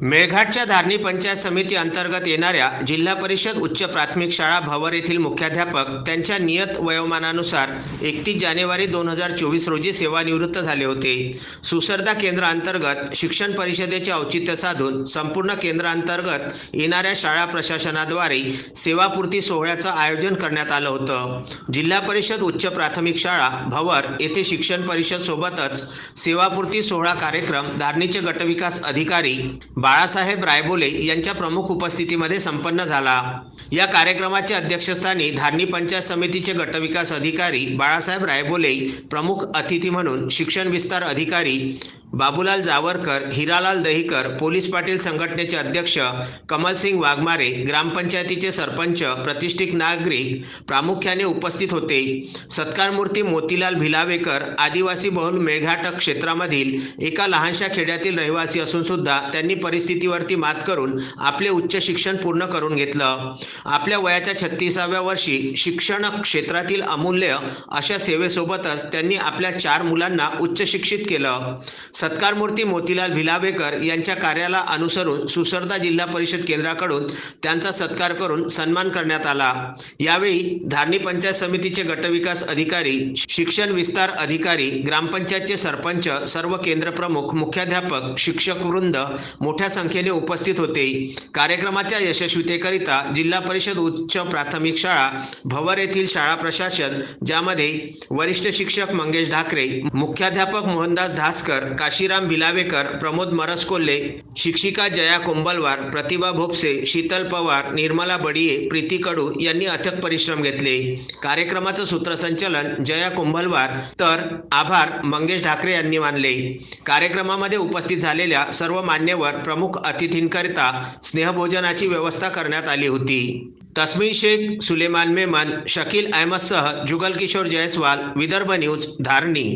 मेळघाटच्या धारणी पंचायत समिती अंतर्गत येणाऱ्या जिल्हा परिषद उच्च प्राथमिक शाळा भवर येथील मुख्याध्यापक त्यांच्या नियत वयोमानानुसार एकतीस जानेवारी दोन हजार चोवीस रोजी सेवानिवृत्त झाले होते. सुसरदा केंद्राअंतर्गत शिक्षण परिषदेचे औचित्य साधून संपूर्ण केंद्राअंतर्गत येणाऱ्या शाळा प्रशासनाद्वारे सेवापूर्ती सोहळ्याचं आयोजन करण्यात आलं होतं. जिल्हा परिषद उच्च प्राथमिक शाळा भवर येथे शिक्षण परिषद सोबतच सेवापूर्ती सोहळा कार्यक्रम धारणीचे गटविकास अधिकारी बाळासाहेब रायबोले यांच्या प्रमुख उपस्थितीमध्ये संपन्न झाला. या कार्यक्रमाच्या अध्यक्षस्थानी धारणी पंचायत समितीचे गटविकास अधिकारी बाळासाहेब रायबोले प्रमुख अतिथी म्हणून शिक्षण विस्तार अधिकारी बाबूलाल जावरकर हिरालाल दहीकर पोलीस पाटील संघटनेचे अध्यक्ष कमलसिंग वाघमारे ग्रामपंचायतीचे सरपंच प्रतिष्ठित नागरिक प्रामुख्याने उपस्थित होते. सत्कारमूर्ती मोतीलाल भिलावेकर आदिवासी बहुल मेघाटक क्षेत्रामधील एका लहानशा खेड्यातील रहिवासी असून सुद्धा त्यांनी परिस्थितीवरती मात करून आपले उच्च शिक्षण पूर्ण करून घेतलं. आपल्या वयाच्या छत्तीसाव्या वर्षी शिक्षण क्षेत्रातील अमूल्य अशा सेवेसोबतच त्यांनी आपल्या चार मुलांना उच्च शिक्षित केलं. सत्कारमूर्ती मोतीलाल भिलाबेकर यांच्या कार्याला अनुसरून सुसरदा जिल्हा परिषद केंद्राकडून त्यांचा सत्कार करून सन्मान करण्यात आला. यावेळी धारणी पंचायत समितीचे गटविकास अधिकारी शिक्षण विस्तार अधिकारी ग्रामपंचायतचे सरपंच सर्व केंद्र प्रमुख मुख्याध्यापक शिक्षक वृंद मोठ्या संख्येने उपस्थित होते. कार्यक्रमाच्या यशस्वीतेकरिता जिल्हा परिषद उच्च प्राथमिक शाळा भवर येथील शाळा प्रशासन ज्यामध्ये वरिष्ठ शिक्षक मंगेश ढाकरे मुख्याध्यापक मोहनदास धासकर काशीराम बिलावेकर प्रमोद मरसकोल्हे शिक्षिका जया कुंबलवार प्रतिभा भोपसे शीतल पवार निर्मला बडिये प्रीती कडू यांनी अथक परिश्रम घेतले. कार्यक्रमाचं सूत्रसंचलन जया कुंभलवार तर आभार मंगेश ढाकरे यांनी मानले. कार्यक्रमामध्ये उपस्थित झालेल्या सर्व मान्यवर प्रमुख अतिथींकरिता स्नेहभोजनाची व्यवस्था करण्यात आली होती. तस्मीन शेख सुलेमान मेमन शकील अहमदसह जुगल किशोर जयस्वाल विदर्भ न्यूज धारणी.